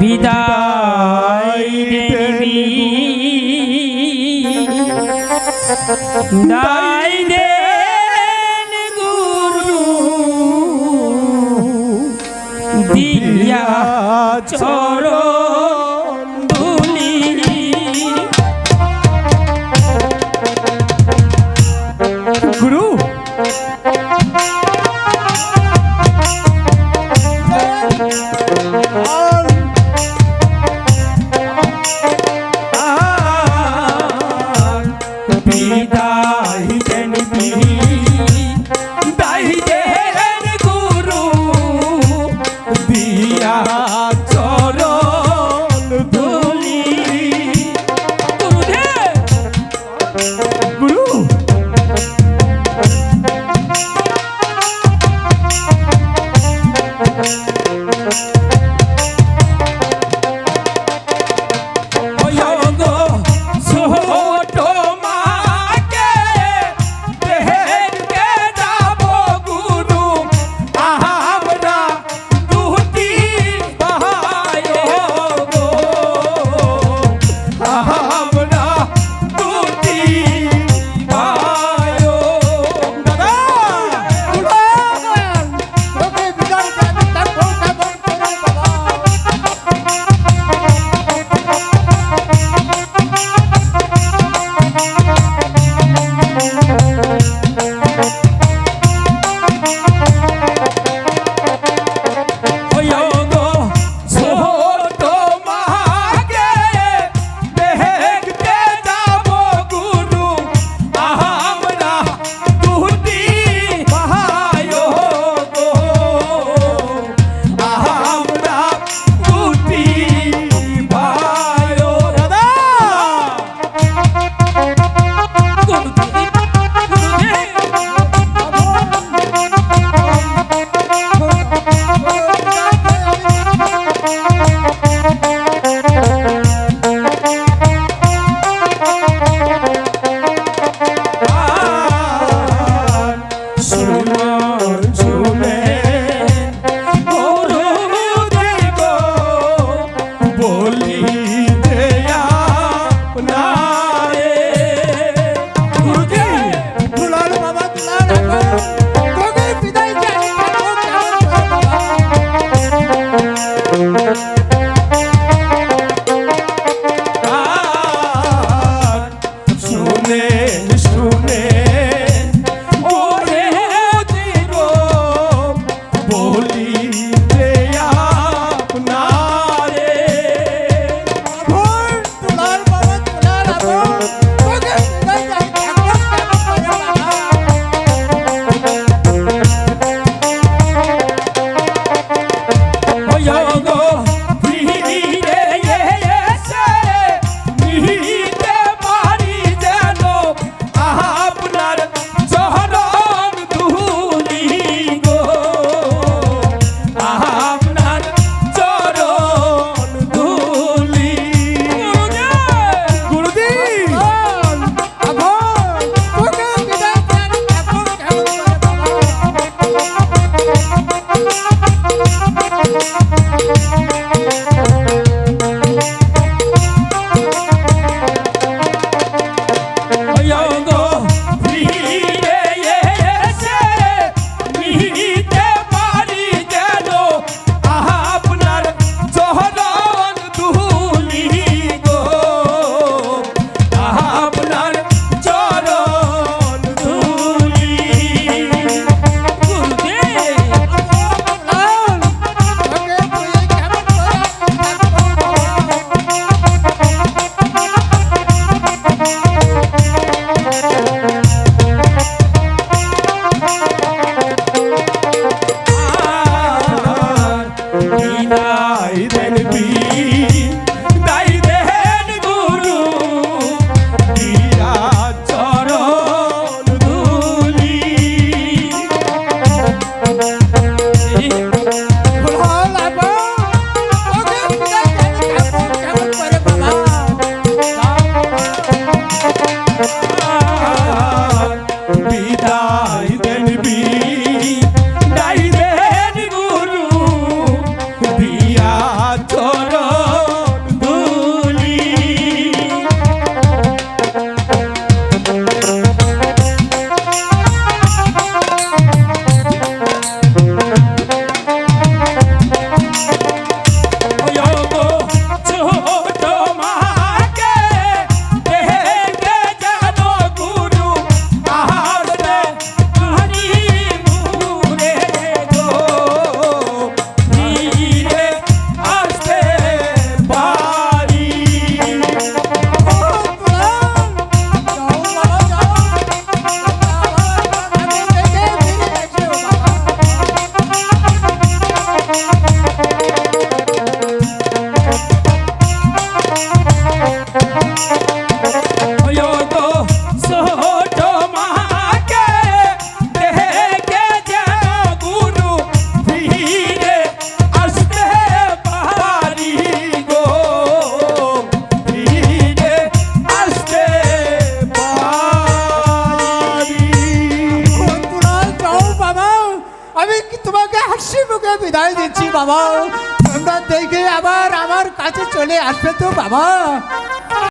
বিদায় দেবী গুরু দিয়া মুখে বিদায় দিচ্ছি বাবা। তোমরা দেখে আবার আমার কাছে চলে আসবে তো বাবা।